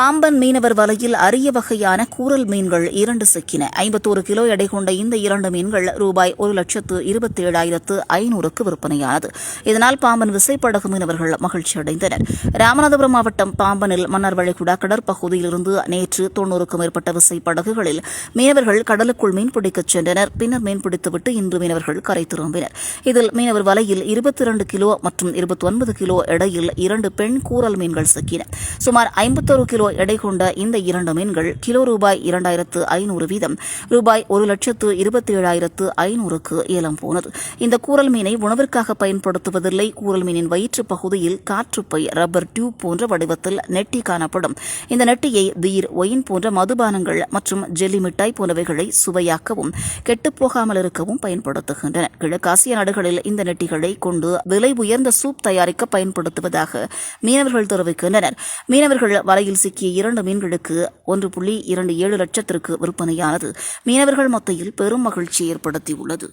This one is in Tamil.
பாம்பன் மீனவர் வலையில் அரிய வகையான கூரல் மீன்கள் இரண்டு சிக்கின. ஐம்பத்தோரு கிலோ எடை கொண்ட இந்த இரண்டு மீன்கள் ரூபாய் ஒரு லட்சத்து இருபத்தி ஏழாயிரத்து ஐநூறுக்கு விற்பனையானது. இதனால் பாம்பன் விசைப்படகு மீனவர்கள் மகிழ்ச்சி அடைந்தனர். ராமநாதபுரம் மாவட்டம் பாம்பனில் மன்னார் வளைகுடா கடற்பகுதியிலிருந்து நேற்று தொன்னூறுக்கும் மேற்பட்ட விசைப்படகுகளில் மீனவர்கள் கடலுக்குள் மீன்பிடிக்கச் சென்றனர். பின்னர் மீன்பிடித்துவிட்டு இன்று மீனவர்கள் கரை திரும்பினர். இதில் மீனவர் வலையில் இருபத்தி இரண்டு கிலோ மற்றும் இருபத்தி ஒன்பது கிலோ எடையில் இரண்டு பெண் கூரல் மீன்கள் சிக்கின. சுமார் ஐம்பத்தோரு கிலோ எடை கொண்ட இந்த இரண்டு மீன்கள் கிலோ ரூபாய் இரண்டாயிரத்து ஐநூறு வீதம். ரூபாய் ஒரு லட்சத்து இருபத்தி ஏழாயிரத்து ஐநூறுக்கு ஏலம் போனது. இந்த கூரல் மீனை உணவிற்காக பயன்படுத்துவதில்லை. கூரல் மீனின் வயிற்று பகுதியில் காற்றுப்பை ரப்பர் டியூப் போன்ற வடிவத்தில் நெட்டி காணப்படும். இந்த நெட்டியை பீர் ஒயின் போன்ற மதுபானங்கள் மற்றும் ஜெல்லி மிட்டாய் போன்றவைகளை சுவையாக்கவும் கெட்டுப்போகாமல் இருக்கவும் பயன்படுத்துகின்றன. கிழக்காசிய நாடுகளில் இந்த நெட்டிகளை கொண்டு விலை உயர்ந்த சூப் தயாரிக்க பயன்படுத்துவதாக மீனவர்கள் தெரிவிக்கின்றனர். மீனவர்கள் வலையில் சிக்கி சிக்கிய இரண்டு மீன்களுக்கு ஒன்று புள்ளி இரண்டு ஏழு லட்சத்திற்கு விற்பனையானது. மீனவர்கள் மத்தியில் பெரும் மகிழ்ச்சி ஏற்படுத்தியுள்ளது.